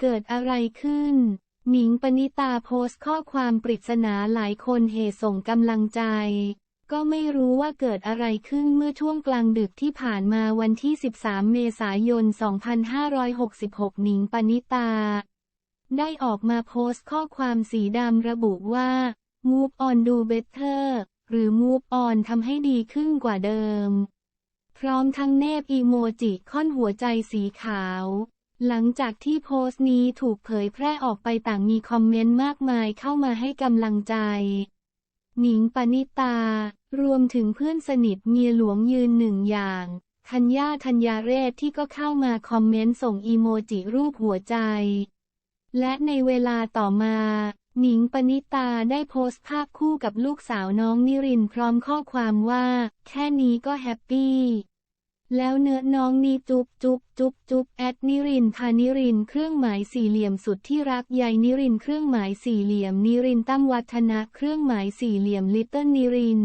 เกิดอะไรขึ้น หนิงปณิตาโพสต์ข้อความปริศนาหลายคนเฮส่งกำลังใจ ก็ไม่รู้ว่าเกิดอะไรขึ้นเมื่อช่วงกลางดึกที่ผ่านมาวันที่ 13 เมษายน 2566 หนิงปณิตา ได้ออกมาโพสต์ข้อความสีดำระบุว่า Move on do better หรือ Move on ทำให้ดีขึ้นกว่าเดิม พร้อมทั้งเนบอีโมจิค่อนหัวใจสีขาว หลังจากที่โพสต์นี้ถูกเผยแพร่ออกไปต่างมีคอมเมนต์มากมายเข้ามาให้กำลังใจ หนิงปณิตา รวมถึงเพื่อนสนิทเมียหลวงยืนหนึ่งอย่างธัญญาธัญญาเรศที่ก็เข้ามาคอมเมนต์ส่งอีโมจิรูปหัวใจ และในเวลาต่อมา หนิงปณิตาได้โพสต์ภาพคู่กับลูกสาวน้องนิรินพร้อมข้อความว่า แค่นี้ก็แฮปปี้ แล้วเนื้อน้องนีจุบจุบจุบจุบแอดนิรินทร์พานิรินเครื่องหมายสี่เหลี่ยมสุดที่รักใยนิรินเครื่องหมายสี่เหลี่ยมนิรินตั้มวัฒนะเครื่องหมายสี่เหลี่ยมลิตเติ้ลนิริน